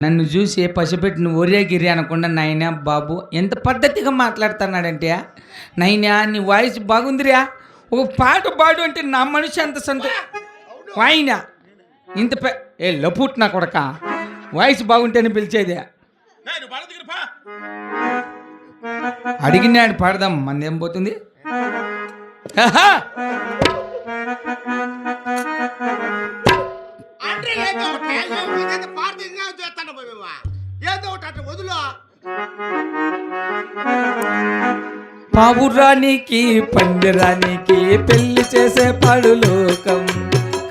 నన్ను చూసి పసిపెట్టిన ఒరే గిరి అనకుండా నాయనా బాబు ఎంత పద్ధతిగా మాట్లాడుతున్నాడంటే నైనా నీ వాయిస్ బాగుందిరా. ఒక పాట పాడు అంటే నా మనిషి అంత సంతో వాయినా ఇంత పె ఏ లపుట్ నా కొడక. వాయిస్ బాగుంటేనే పిలిచేదే. అడిగినాడు పాడదాం మందేం పోతుంది? ఆహా! అంటే ఏదో ఒకటి అట్లా వదులు. పావురానికి పందిరానికి పెళ్ళి చేసే పాడు లోకం.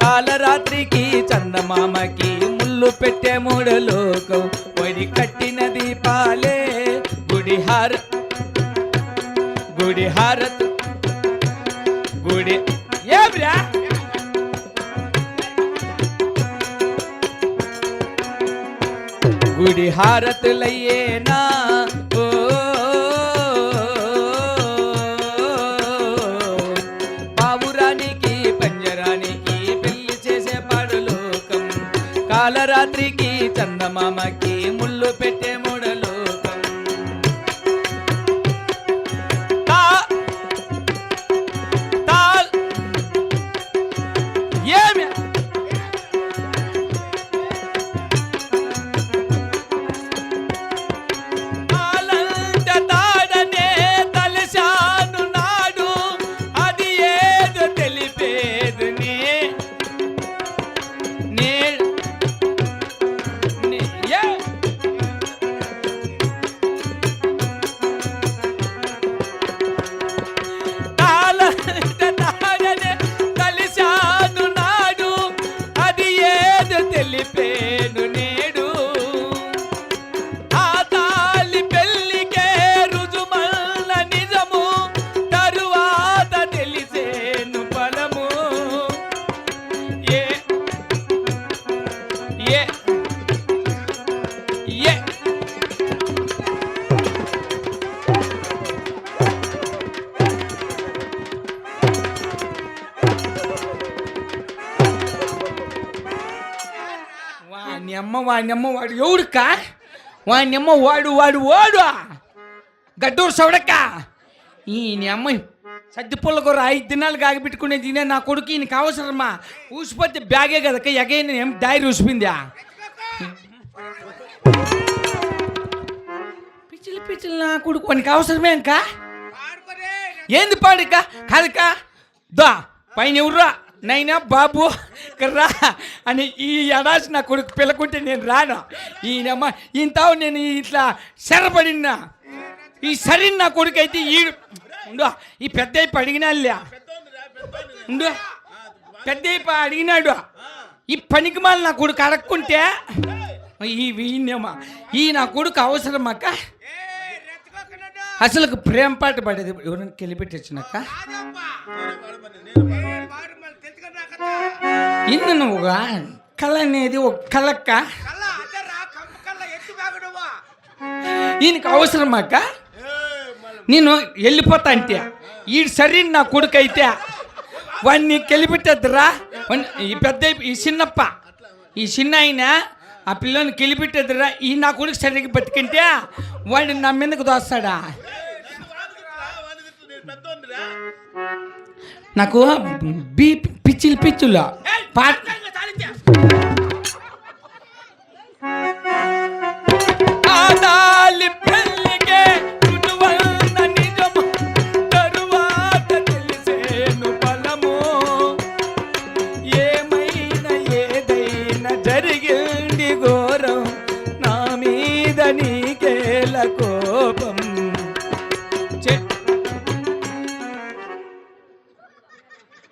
కాలరాత్రికి చందమామకి ముళ్ళు పెట్టే మూడు లోకం. వడి కట్టిన దీపాలే గుడి హార హారతులయ్యేనా ఓ పావురానికి పంజరానికి పెళ్ళి చేసే పాడలోకం కాలరాత్రికి చందమామకి ముళ్ళు పెట్టేమో తెలిపేను అమ్మ వాని అమ్మ వాడు ఎవడుకా వాని అమ్మ వాడు వాడు వాడు గడ్డూరు సవడక్క ఈయన అమ్మ సద్ది పుల్ల కూర ఐదు దినాలు కాగబెట్టుకునే తినే నా కొడుకు ఈయనకి అవసరమా ఊసిపోతే బ్యాగే కదక్క ఎగైన ఏం డైరీ ఊసిపోయిందా? పిచ్చిలు పిచ్చిలు నా కొడుకు వానికి అవసరమే ఇంకా ఏంది పాడిక కాదుక దా పైన ఎవరురా? నైనా బాబు రా అని ఈ ఎడాసి నా కొడుకు పిల్లకుంటే నేను రాను. ఈయనమ్మ ఇంత నేను ఇట్లా శరపడినా. ఈ సరిని నా కొడుకు అయితే ఈ ఉండు ఈ పెద్ద అడిగినా ఉండు పెద్ద అడిగినాడు. ఈ పనికి మాల నా కొడుకు అడగకుంటే ఈ వీణ్యమ్మ ఈ నా కొడుకు అవసరం అక్క అసలు ప్రేమ పాట పాడేది ఎవరైనా కెలిపెట్టొచ్చినాక? ఇన్ను ఏ నువ్వుగా? కళ అనేది ఒక కళక్క? కల్లా అదే ఈయనకి నేను వెళ్ళిపోతా అంటే ఈ సరి నా కొడుకు అయితే వాడిని కెలిపెట్టద్దురా ఈ పెద్ద ఈ చిన్నప్ప ఈ చిన్న ఆయన ఆ పిల్లని కెలిపెట్టద్దురా? ఈ నా కొడుకు సరిగ్గా బతికింటే వాడిని నా మీదకు దోస్తాడా? నాకు బీ పిచ్చిలు. పిచ్చులు పాట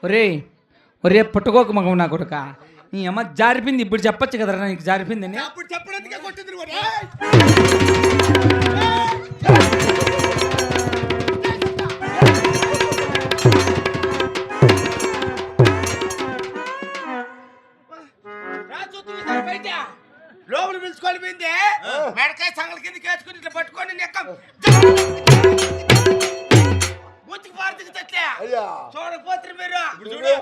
ఒరే ఒరే పుట్టుకోక మగం నా కొడుక. నీ అమ్మ జారిపోయింది ఇప్పుడు చెప్పొచ్చు కదరా నీకు జారిపోయిందని అప్పుడు చెప్పడానికి కొట్టింది. లోపల పిలుచుకొని పోయింది? మెడకాయ సంగల కింద కేసుకుని ఇట్లా పట్టుకొని నెక్క ஊத்துக்கு போறதுக்கு தட்டல. ஐயா. சோட போத்துட்டு போயிடும் இப்படி சோடு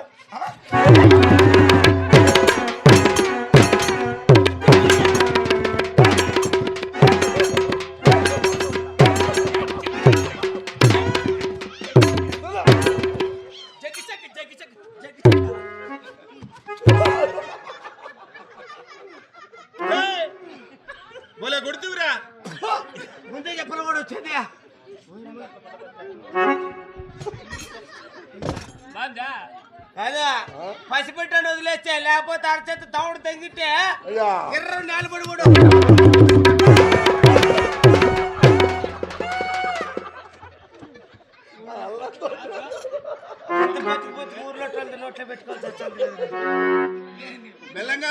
கொடுத்துக்கிறேன். முந்தைய அப்புறம் கூட வச்சிருந்தியா అదే వదిలేస్తే లేకపోతే అరచేత తౌడు తగ్గితే ఇరవై నాలుగు కూడా నోట్లో పెట్టుకోవాల్సి వచ్చింది బెల్లంగా